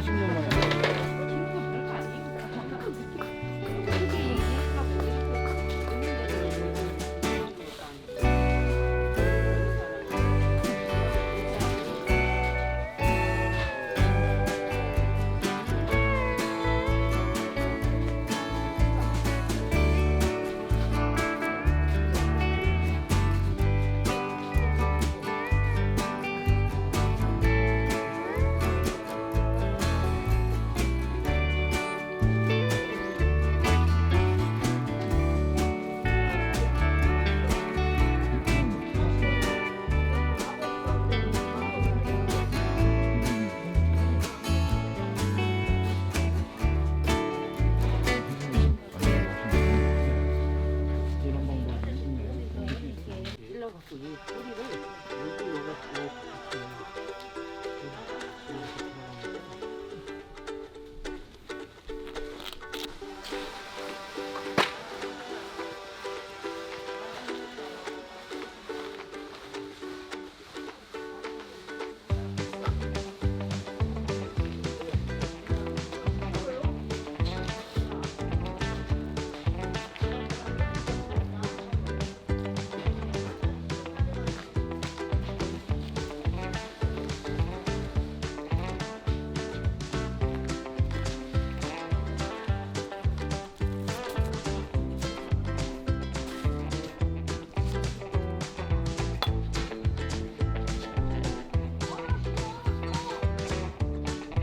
80년 만에.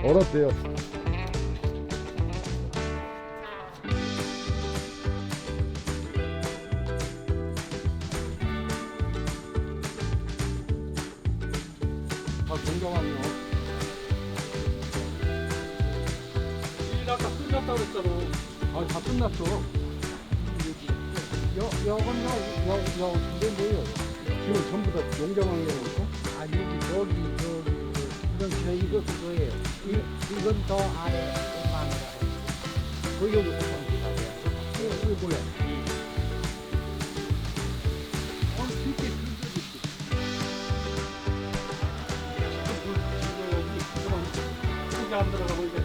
얼었대요. 다 동경하네요. 일 아까 끝났다 그랬잖아. 아, 다 끝났어. 여, 여건 여, 여, 여, 이게 뭐예요? 지금 전부 다 용병한 거고. 아 여기 여기 이건 저 이거 그거예요. 이 이건 더 아래 마늘하고. 그 여기 보면 이거 이거 몰라. 어, 진짜 힘들지. 이게 안 들어가고 이게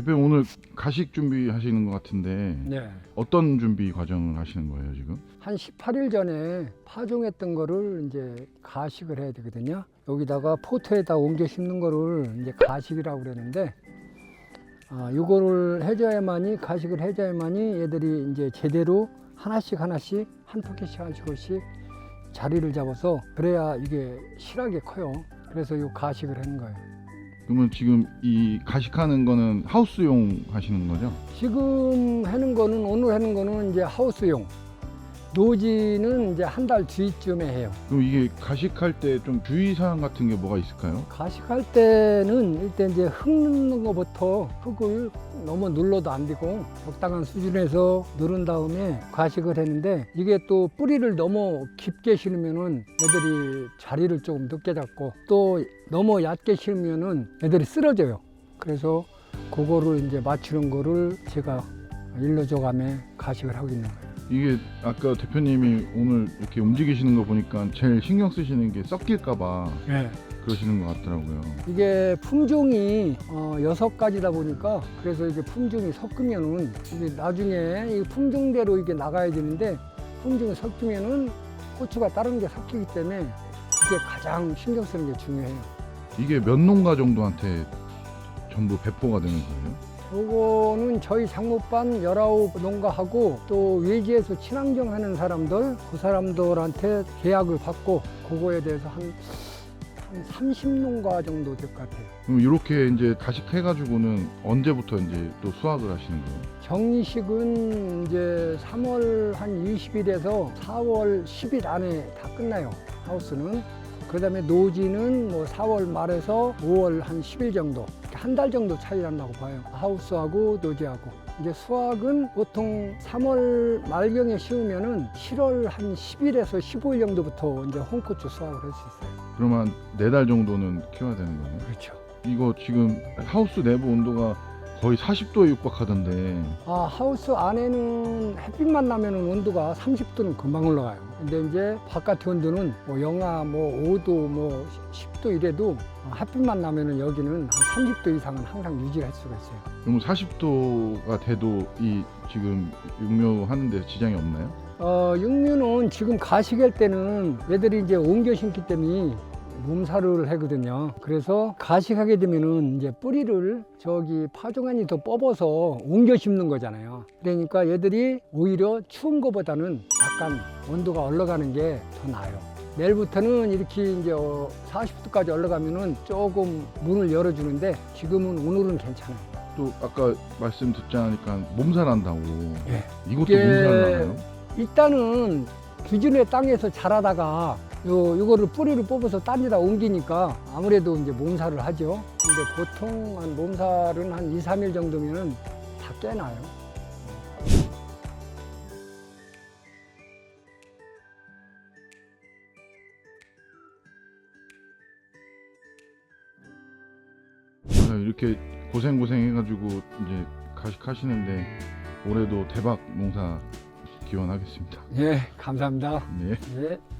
대표님 오늘 가식 준비하시는 것 같은데 네. 어떤 준비 과정을 하시는 거예요 지금? 한 18일 전에 파종했던 거를 이제 가식을 해야 되거든요. 여기다가 포트에다 옮겨 심는 거를 이제 가식이라고 그러는데 아, 요거를 해줘야만이 가식을 해줘야만이 얘들이 이제 제대로 하나씩 하나씩 한 포켓씩 한 포켓씩 자리를 잡아서 그래야 이게 실하게 커요. 그래서 요 가식을 하는 거예요. 그러면 지금 이 가식하는 거는 하우스용 하시는 거죠? 지금 하는 거는 오늘 하는 거는 이제 하우스용. 노지는 이제 한 달 뒤쯤에 해요. 그럼 이게 가식할 때 좀 주의사항 같은 게 뭐가 있을까요? 가식할 때는 일단 이제 흙 넣는 것부터 흙을 너무 눌러도 안 되고 적당한 수준에서 누른 다음에 가식을 했는데 이게 또 뿌리를 너무 깊게 심으면은 애들이 자리를 조금 늦게 잡고 또 너무 얕게 심으면은 애들이 쓰러져요. 그래서 그거를 이제 맞추는 거를 제가 일러줘가며 가식을 하고 있는 거예요. 이게 아까 대표님이 오늘 이렇게 움직이시는 거 보니까 제일 신경 쓰시는 게 섞일까봐 그러시는 것 같더라고요. 이게 품종이 어, 여섯 가지다 보니까 그래서 이게 품종이 섞으면은 이게 나중에 이 품종대로 이게 나가야 되는데 품종이 섞이면은 고추가 다른 게 섞이기 때문에 이게 가장 신경 쓰는 게 중요해요. 이게 몇 농가 정도한테 전부 배포가 되는 거예요? 요거는 저희 장목반 19 농가하고 또 외지에서 친환경 하는 사람들 그 사람들한테 계약을 받고 그거에 대해서 한, 한 30농가 정도 될 것 같아요. 그럼 이렇게 이제 가식해가지고는 언제부터 이제 또 수확을 하시는 거예요? 정식은 이제 3월 한 20일에서 4월 10일 안에 다 끝나요. 하우스는. 그 다음에 노지는 뭐 4월 말에서 5월 한 10일 정도 한 달 정도 차이 난다고 봐요. 하우스하고 노지하고 이제 수확은 보통 3월 말경에 심으면은 7월 한 10일에서 15일 정도부터 이제 홍고추 수확을 할 수 있어요. 그러면 네 달 정도는 키워야 되는 거네요. 그렇죠. 이거 지금 하우스 내부 온도가 거의 40도에 육박하던데 아, 하우스 안에는 햇빛만 나면은 온도가 30도는 금방 올라가요. 근데 이제 바깥 온도는 뭐 영하 뭐 5도 뭐 10도 이래도 햇빛만 나면은 여기는 한 30도 이상은 항상 유지할 수가 있어요. 그럼 40도가 돼도 이 지금 육묘 하는데 지장이 없나요? 어, 육류는 지금 가시갤 때는 얘들이 이제 옮겨 심기 때문에 몸살을 하거든요. 그래서 가식하게 되면은 이제 뿌리를 저기 파종안이 더 뽑아서 옮겨 심는 거잖아요. 그러니까 얘들이 오히려 추운 것보다는 약간 온도가 올라가는 게 더 나아요. 내일부터는 이렇게 이제 40도까지 올라가면은 조금 문을 열어주는데 지금은 오늘은 괜찮아요. 또 아까 말씀 듣지 않으니까 몸살 난다고 예. 이것도 이게- 몸살 나나요? 일단은 기준의 땅에서 자라다가 요 요거를 뿌리를 뽑아서 딴 데다 옮기니까 아무래도 이제 몸살을 하죠. 근데 보통 한 몸살은 한 2, 3일 정도면은 다 깨나요. 아, 이렇게 고생 고생 해가지고 이제 가식하시는데 올해도 대박 농사 기원하겠습니다. 예, 감사합니다. 네. 예.